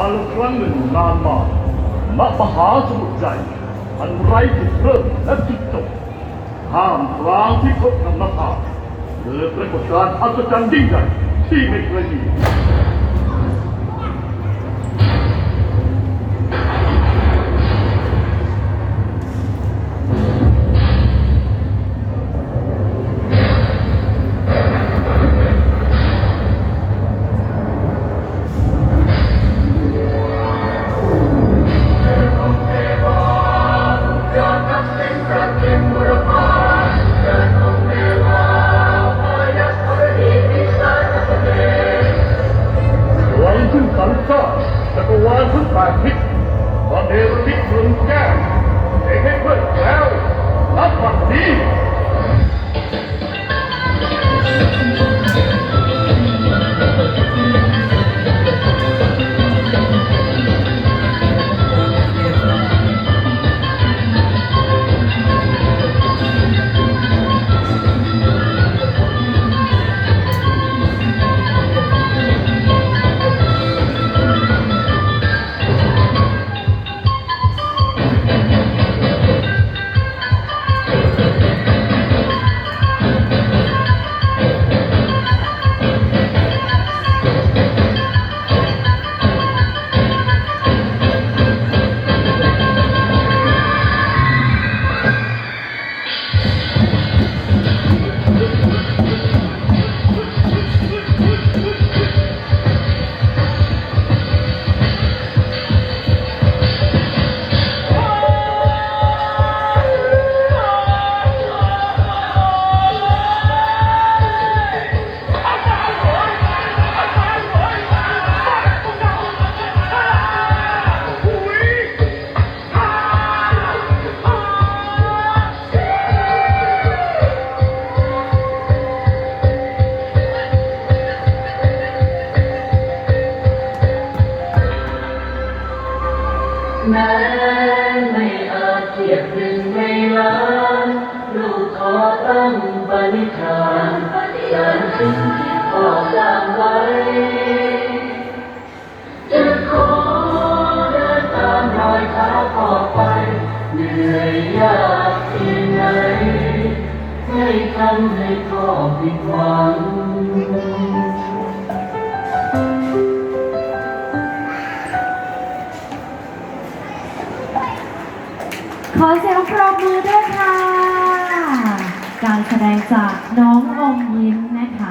าลครั้งหนึ่งนานมาณมหาสมุทรใหญ่อันไร้จุดเริ่มและจุดจบห้ามกลางที่พบกับนภาเกิดปรากฏการณ์อัศจรรย์ยิ่งใหญ่ที่ไม่เคยมี หวังขึ้นสันซ่าจักรวาลทั้งแปดทิศตอนเดรทิศเมืองแก้วเองให้เพื่อนแล้วรับวันนี้ แม้ไม่อาจเทียบหนึ่งในล้านลูกขอตั้งปณิธานสารสิ่งที่พ่อสร้างไว้จะขอเดินตามรอยเท้าพ่อไปเหนื่อยยากที่ไหนให้ทำให้พ่อผิดหวัง ดงจากน้องอมยิ้มนะคะ